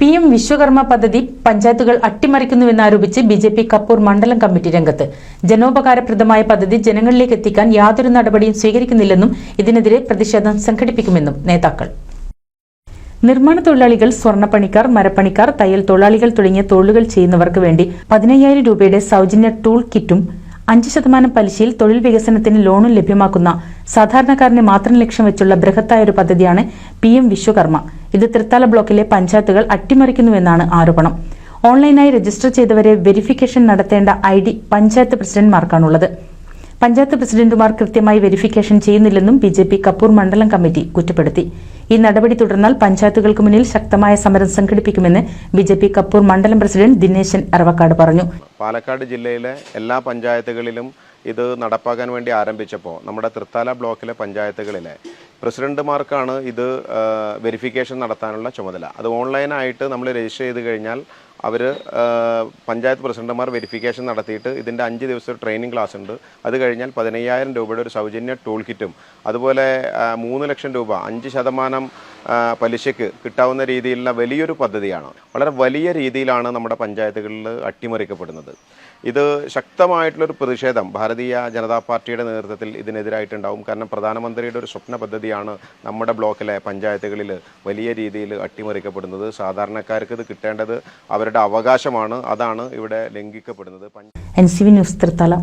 P M Vishwakarma പദ്ധതി പഞ്ചായത്തുകൾ അട്ടിമറിക്കുന്നുവെന്നാരോപിച്ച് ബി ജെ പി കപ്പൂർ മണ്ഡലം കമ്മിറ്റി രംഗത്ത്. ജനോപകാരപ്രദമായ പദ്ധതി ജനങ്ങളിലേക്ക് എത്തിക്കാൻ യാതൊരു നടപടിയും സ്വീകരിക്കുന്നില്ലെന്നും ഇതിനെതിരെ പ്രതിഷേധം സംഘടിപ്പിക്കുമെന്നും നേതാക്കൾ. നിർമ്മാണ തൊഴിലാളികൾ സ്വർണപ്പണിക്കാർ മരപ്പണിക്കാർ തയ്യൽ തൊഴിലാളികൾ തുടങ്ങിയ തൊഴിലുകൾ ചെയ്യുന്നവർക്ക് വേണ്ടി പതിനയ്യായിരം രൂപയുടെ സൗജന്യ ടൂൾ കിറ്റും അഞ്ച് ശതമാനം പലിശയിൽ തൊഴിൽ വികസനത്തിന് ലോണും ലഭ്യമാക്കുന്ന സാധാരണക്കാരനെ മാത്രം ലക്ഷ്യം വെച്ചുള്ള ബൃഹത്തായ ഒരു പദ്ധതിയാണ് പി എം വിശ്വകർമ്മ. ഇത് തൃത്താല ബ്ലോക്കിലെ പഞ്ചായത്തുകൾ അട്ടിമറിക്കുന്നുവെന്നാണ് ആരോപണം. ഓൺലൈനായി രജിസ്റ്റർ ചെയ്തവരെ വെരിഫിക്കേഷൻ നടത്തേണ്ട ഐ ഡി പഞ്ചായത്ത് പ്രസിഡന്റ്മാർക്കാണുള്ളത്. പഞ്ചായത്ത് പ്രസിഡന്റുമാർ കൃത്യമായി വെരിഫിക്കേഷൻ ചെയ്യുന്നില്ലെന്നും ബി ജെ പി കപ്പൂർ മണ്ഡലം കമ്മിറ്റി കുറ്റപ്പെടുത്തി. ഈ നടപടി തുടർന്നാൽ പഞ്ചായത്തുകൾക്ക് മുന്നിൽ ശക്തമായ സമരം സംഘടിപ്പിക്കുമെന്ന് ബി ജെ പി കപ്പൂർ മണ്ഡലം പ്രസിഡന്റ് ദിനേശൻ അറവക്കാട് പറഞ്ഞു. പാലക്കാട് ജില്ലയിലെ എല്ലാ പഞ്ചായത്തുകളിലും ഇത് നടപ്പാക്കാൻ വേണ്ടി ആരംഭിച്ചപ്പോൾ നമ്മുടെ തൃത്താല ബ്ലോക്കിലെ പഞ്ചായത്തുകളിലെ പ്രസിഡന്റുമാർക്കാണ് ഇത് വെരിഫിക്കേഷൻ നടത്താനുള്ള ചുമതല. അത് ഓൺലൈനായിട്ട് നമ്മൾ രജിസ്റ്റർ ചെയ്ത് കഴിഞ്ഞാൽ അവർ പഞ്ചായത്ത് പ്രസിഡന്റുമാർ വെരിഫിക്കേഷൻ നടത്തിയിട്ട് ഇതിന്റെ അഞ്ച് ദിവസത്തെ ട്രെയിനിങ് ക്ലാസ് ഉണ്ട് അത് കഴിഞ്ഞാൽ പതിനയ്യായിരം രൂപയുടെ ഒരു സൗജന്യ ടൂൾ കിറ്റും. അതുപോലെ മൂന്ന് ലക്ഷം രൂപ അഞ്ച് ശതമാനം പലിശയ്ക്ക് കിട്ടാവുന്ന രീതിയിലുള്ള വലിയൊരു പദ്ധതിയാണ്. വളരെ വലിയ രീതിയിലാണ് നമ്മുടെ പഞ്ചായത്തുകളിൽ അട്ടിമറിക്കപ്പെടുന്നത്. ഇത് ശക്തമായിട്ടുള്ളൊരു പ്രതിഷേധം ഭാരതീയ ജനതാ പാർട്ടിയുടെ നേതൃത്വത്തിൽ ഇതിനെതിരായിട്ടുണ്ടാവും. കാരണം പ്രധാനമന്ത്രിയുടെ ഒരു സ്വപ്ന പദ്ധതിയാണ് നമ്മുടെ ബ്ലോക്കിലെ പഞ്ചായത്തുകളിൽ വലിയ രീതിയിൽ അട്ടിമറിക്കപ്പെടുന്നത്. സാധാരണക്കാർക്ക് ഇത് കിട്ടേണ്ടത് അവരുടെ അവകാശമാണ്. അതാണ് ഇവിടെ ലംഘിക്കപ്പെടുന്നത്. N C V news Thrithala.